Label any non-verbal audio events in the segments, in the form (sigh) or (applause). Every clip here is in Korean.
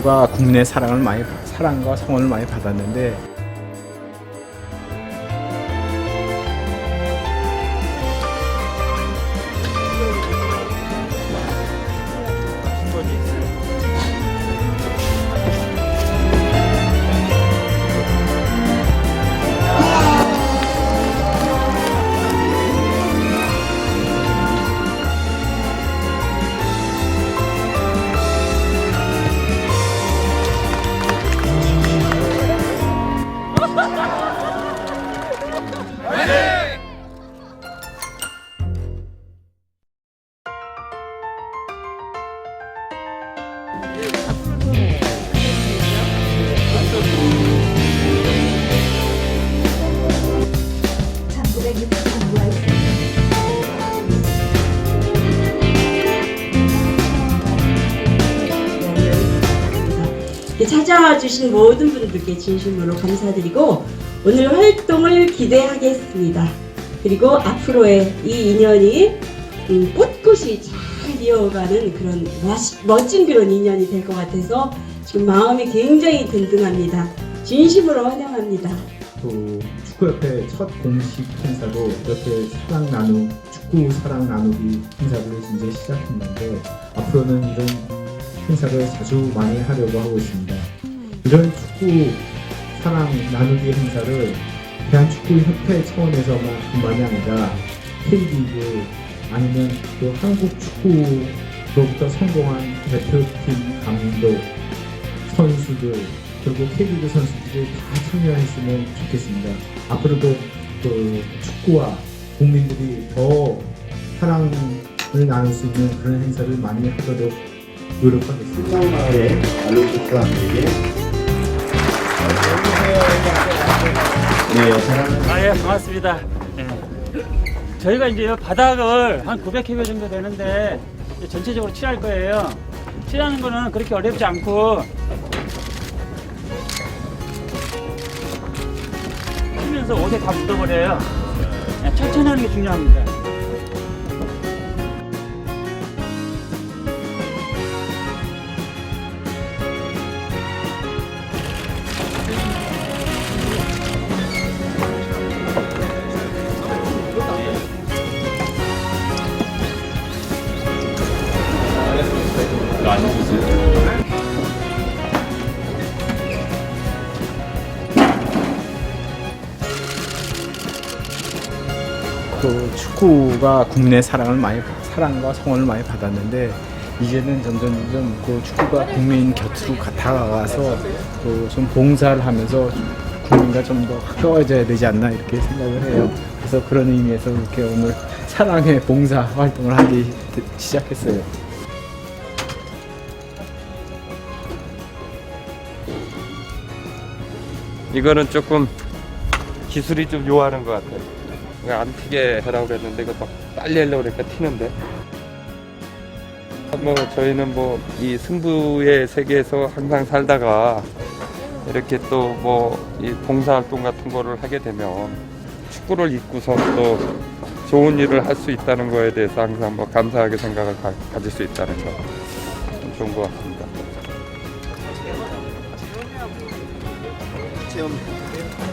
축구가 국민의 사랑을 많이 사랑과 성원을 많이 받았는데 찾아와 주신 모든 분들께 진심으로 감사드리고 오늘 활동을 기대하겠습니다. 그리고 앞으로의 이 인연이 음, 꿋꿋이 잘 이어가는 그런 멋- 멋진 그런 인연이 될 것 같아서 지금 마음이 굉장히 든든합니다. 진심으로 환영합니다. 또 축구협회 첫 공식 행사도 이렇게 사랑 나누 축구 사랑 나누기 행사를 이제 시작했는데 앞으로는 이런 행사를 자주 많이 하려고 하고 있습니다. 이런 축구 사랑 나누기 행사를 대한축구협회 차원에서만뿐만이 아니라 K리그 아니면 또 한국 축구로부터 성공한 대표팀 감독 선수들 그리고 K리그 선수들이 다 참여했으면 좋겠습니다. 앞으로도 그 축구와 국민들이 더 사랑을 나눌 수 있는 그런 행사를 많이 하도록 노력하겠습니다. 알로스 사람들에게 네, 사랑 아, 예, 반갑습니다. 예. 저희가 이제 바닥을 한 900km 정도 되는데 전체적으로 칠할 거예요. 칠하는 거는 그렇게 어렵지 않고 치면서 옷에 다 묻어버려요. 예, 천천히 하는 게 중요합니다. 또 축구가 국민의 사랑을 많이 사랑과 성원을 많이 받았는데 이제는 점점 점점 그 축구가 국민 곁으로 가- 다가가서 또 좀 봉사를 하면서 좀 국민과 좀 더 가까워져야 되지 않나 이렇게 생각을 해요. 그래서 그런 의미에서 이렇게 오늘 사랑의 봉사 활동을 하기 시작했어요. 이거는 조금 기술이 좀 요하는 것 같아요. 안 튀게 하라고 그랬는데 이거 막 빨리 하려고 그러니까 튀는데. 뭐 저희는 뭐 이 승부의 세계에서 항상 살다가 이렇게 또 뭐 이 봉사활동 같은 거를 하게 되면 축구를 잊고서 또 좋은 일을 할 수 있다는 거에 대해서 항상 뭐 감사하게 생각을 가, 가질 수 있다는 거좀 좋은 것 같습니다. 야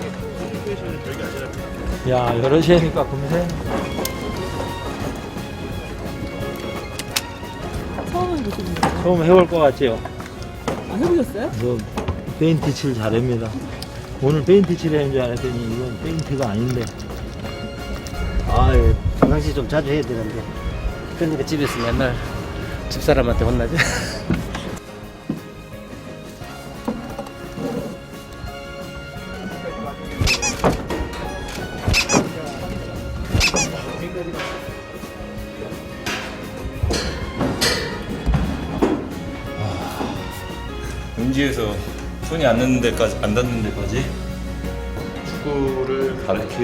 여럿이 하니까 금세 처음 해보시는 처음 해볼 것 같지요? 안 해보셨어요? 저 페인트 칠 잘합니다 오늘 페인트 칠하는 줄 알았더니 이건 페인트가 아닌데 아유, 평상시 좀 자주 해야 되는데. 그러니까 집에서 맨날 집사람한테 혼나죠. 음지 (laughs) 손이 안 닿는 데까지 안 닿는 데까지? 축구를 가르쳐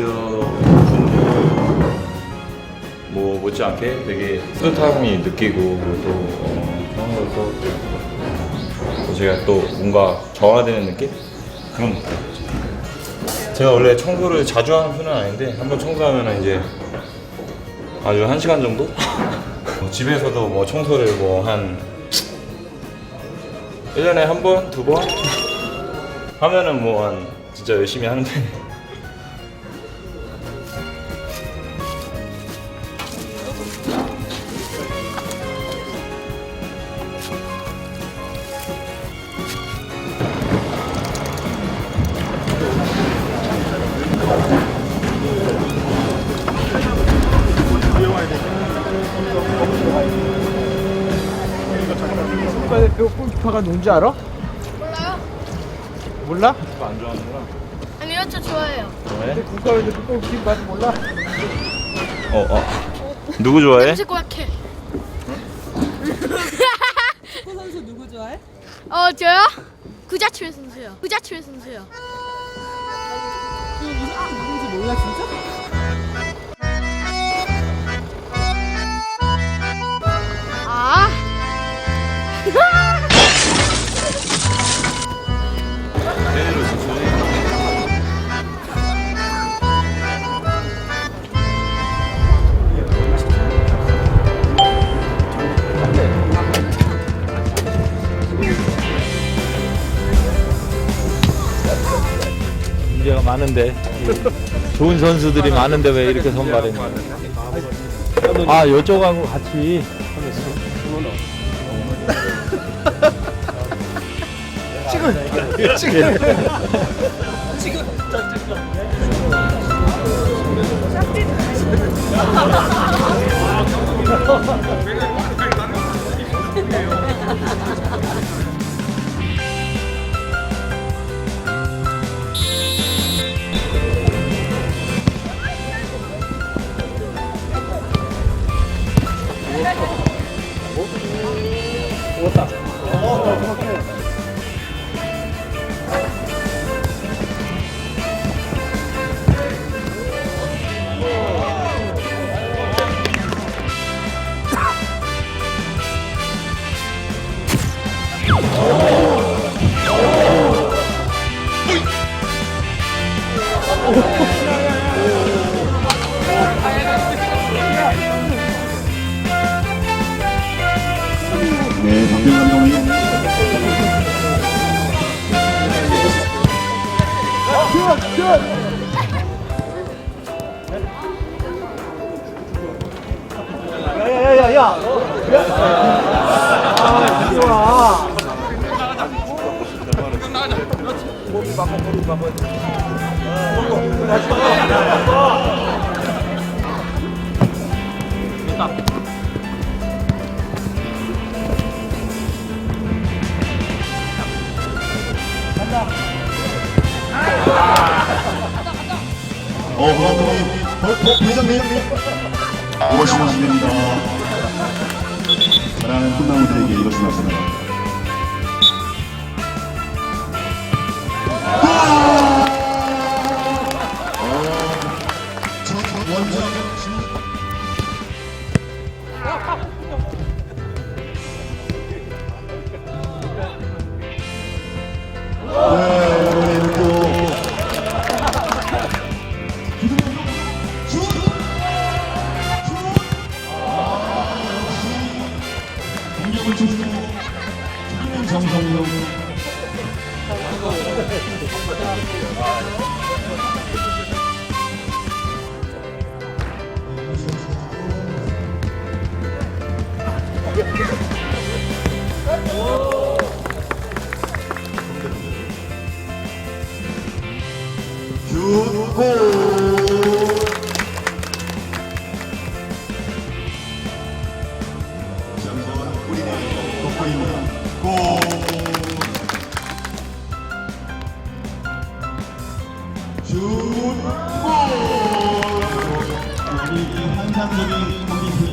뭐 못지않게 되게 뿌듯함이 느끼고 또 어, 그런 걸또 또 제가 또 뭔가 정화되는 느낌? 그런 것 같아요. 제가 원래 청소를 자주 하는 편은 아닌데 한번 청소하면 이제 아주 한 시간 정도? (laughs) 뭐 집에서도 뭐 청소를 뭐 한 1년에 한 번, 두 번 하면은 뭐 한 진짜 열심히 하는 편. 국가대표 골키퍼가 누군지 알아? 몰라? 아니요, 저 좋아해요. 국가대표 골키퍼 몰라? 어, 어. 누구 좋아해? 냄새 고약해. 축구 선수 누구 좋아해? 어, 저요? 구자철 선수요. 구자철 선수요. 그 누군지 몰라 진짜? 아. (laughs) 문제가 많은데. 좋은 선수들이 많은데 왜 이렇게 선발했냐 아 이쪽하고 같이 네, 박 병 감독님. 어, 감독님. 어, 어, 회장님. 안 됩니다. 사랑하는 꿈나무들에게 이것이 맞습니다. 네, 우리네 돋보입니다 골 슛골 우리 이 환상적인 컴퓨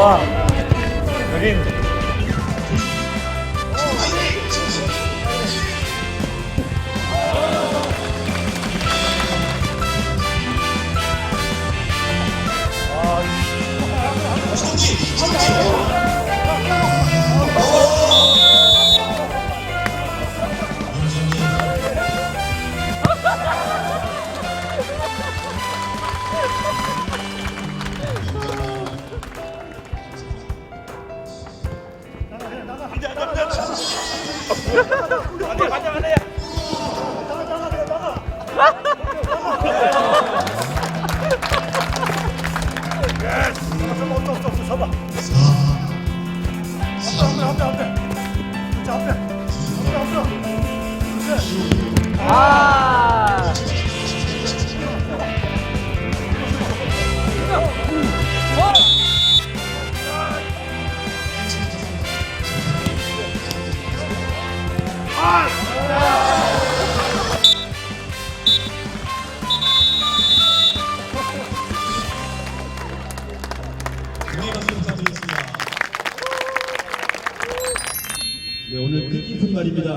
앞 네,